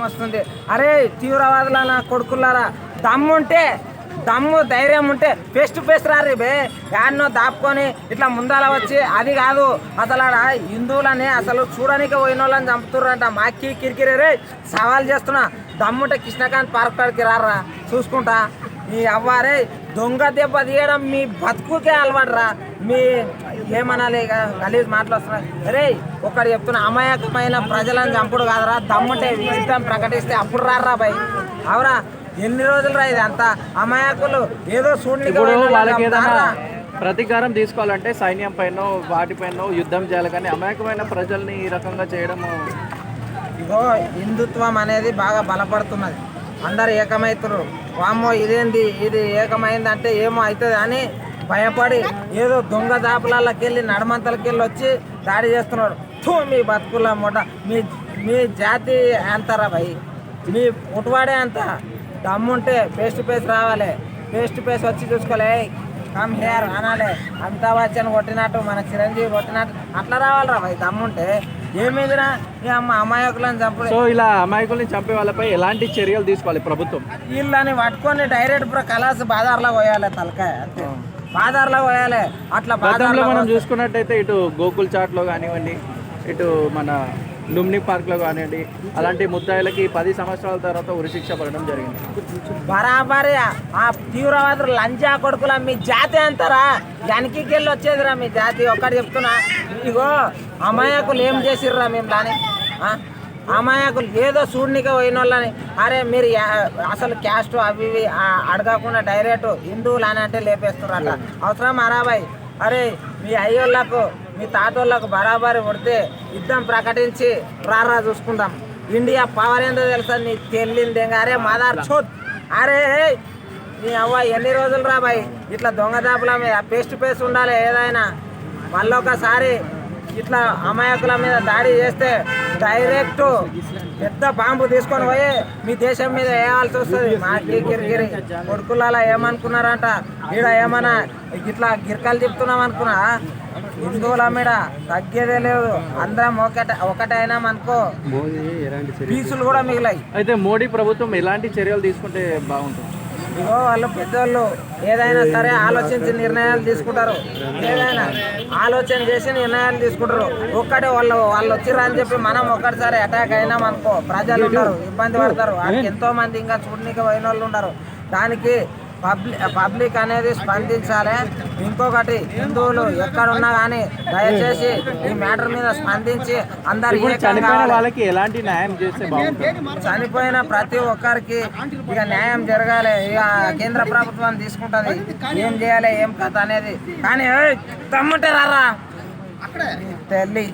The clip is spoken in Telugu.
వస్తుంది అరే తీవ్రవాదుల నా కొడుకులారా దమ్ముంటే దమ్ము ధైర్యం ఉంటే ఫేస్ టు ఫేస్ రారి బే. యాడ్నో దాపుకొని ఇట్లా ముందాల వచ్చి అది కాదు. అసలు ఆడ హిందువులని అసలు చూడడానికి పోయిన వాళ్ళని చంపుతున్నారంట మాకి కిరికిరి రే సవాల్ చేస్తున్నా. దమ్ముంటే కృష్ణకాంత్ పార్క్ కాడికి రారా చూసుకుంటా. ఈ అవ్వారే దొంగ దెబ్బ తీయడం మీ బతుకుకే అలవాటురా. మీ ఏమనాలి గలీజ్ మాటలు వస్తున్నాయి. అరే ఒకటి చెప్తున్నా అమాయకమైన ప్రజలను చంపుడు కాదురా దమ్ముంటే విజితం ప్రకటిస్తే అప్పుడు రారా భయ్ అవరా ఎన్ని రోజులు రా ఇది అంతా అమాయకులు ఏదో చంపుతారా? ప్రతీకారం తీసుకోవాలంటే సైన్యం పైన వాటిపైన యుద్ధం చేయాలి కానీ అమాయకమైన ప్రజల్ని ఈ రకంగా చేయడం ఇగో హిందుత్వం అనేది బాగా బలపడుతున్నది. అందరు ఏకమవుతున్నారు వామ్మో ఇదేంది? ఇది ఏకమైంది అంటే ఏమో అవుతుంది అని భయపడి ఏదో దొంగ దాపులకి వెళ్ళి నడమంతలకి వెళ్ళి వచ్చి దాడి చేస్తున్నారు థూ మీ బతుకుల మూట మీ మీ జాతి అంతరా భయ్. మీ పుట్టువాడే అంత. దమ్ముంటే ఫేస్ టు ఫేస్ రావాలి. ఫేస్ టు ఫేస్ వచ్చి చూసుకోలే కమ్ హేర్ అనాలే. అమితాబ్ బచ్చన్ కొట్టినట్టు మన చిరంజీవి కొట్టినట్టు అట్లా రావాలిరా భయ్ దమ్ముంటే. ఏమిదిరా ఈ అమ్మ అమాయకులను చంపుడు. సో ఇలా అమాయకుల్ని చంపే వాళ్ళపై ఎలాంటి చర్యలు తీసుకోవాలి ప్రభుత్వం? వీళ్ళని పట్టుకొని డైరెక్ట్ ఇప్పుడు కలాస్ బాదార్లో పోయాలి తలకాయ అంతే. బాదార్లో పోయాలి. అట్లా గతంలో బాదార్లో మనం చూసుకున్నట్టయితే ఇటు గోకుల్ చాట్లో కానివ్వండి ఇటు మన లుమ్ని పార్క్లో కానివ్వండి అలాంటి ముద్దాయిలకి పది సంవత్సరాల తర్వాత ఉరిశిక్ష పడడం జరిగింది. బరాబరి. ఆ తీవ్రవాదులు లంచా కొడుకుల మీ జాతి అంటారా వెనక్కి వెళ్ళి వచ్చేదిరా మీ జాతి. ఒక్కటి చెప్తున్నా. ఇగో అమాయకులు ఏం చేసిర్రా మేము లాని ఆ? అమాయకులు ఏదో చూడనికే పోయిన వాళ్ళని అరే మీరు అసలు క్యాస్ట్ అవి ఇవి అడగకుండా డైరెక్ట్ హిందువులు అని అంటే లేపేస్తున్నారట అవసరం అరాబాయ్ అరే మీ అయ్యోళ్ళకు మీ తాతోళ్ళకు బరాబరి కొడితే యుద్ధం ప్రకటించి రారా చూసుకుందాం. ఇండియా పవర్ ఏందో తెలుసా నీ తెల్లింది అరే మాదార్ చోత్ అరే నీ అవ్వ ఎన్ని రోజులు రా బాయ్? ఇట్లా దొంగదాపుల మీద పేస్ట్ పేస్ట్ ఉండాలి ఏదైనా. మళ్ళొకసారి ఇట్లా అమాయకుల మీద దాడి చేస్తే డైరెక్ట్ పెద్ద బాంబు తీసుకొని పోయి మీ దేశం మీద వేయాల్సి వస్తుంది. మా గిరిగిరి కొడుకులలో ఏమనుకున్నారంట? ఈడ ఏమన్నా ఇట్లా గిరకలు చెప్తున్నాం అనుకున్నా? హిందువుల మీద తగ్గేదే లేదు. అందరం ఒకటే ఒకటైనాం అనుకో. పీసులు కూడా మిగిలాయి. అయితే మోడీ ప్రభుత్వం ఎలాంటి చర్యలు తీసుకుంటే బాగుంటుంది? ఇగో వాళ్ళు పెద్దోళ్ళు ఏదైనా సరే ఆలోచించి నిర్ణయాలు తీసుకుంటారు. ఏదైనా ఆలోచన చేసి నిర్ణయాలు తీసుకుంటారు. ఒక్కటే వాళ్ళు వాళ్ళు వచ్చిర్రు అని చెప్పి మనం ఒక్కటిసారి అటాక్ అయినాం అనుకో ప్రజలు ఉంటారు ఇబ్బంది పడతారు. వాళ్ళకి ఎంతో మంది ఇంకా చూడనీకి పోయిన వాళ్ళు ఉండరు దానికి పబ్లిక్ పబ్లిక్ అనేది స్పందించాలి. ఇంకొకటి హిందువులు ఎక్కడున్నా కానీ దయచేసి ఈ మ్యాటర్ మీద స్పందించి అందరు. వాళ్ళకి ఎలాంటి న్యాయం చేస్తే చనిపోయిన ప్రతి ఒక్కరికి ఇక న్యాయం జరగాలి. ఇక కేంద్ర ప్రభుత్వం తీసుకుంటది. ఏం చేయాలి ఏం కథ అనేది. కానీ ఏయ్, తమ్ముంటే రారా? తెల్లి.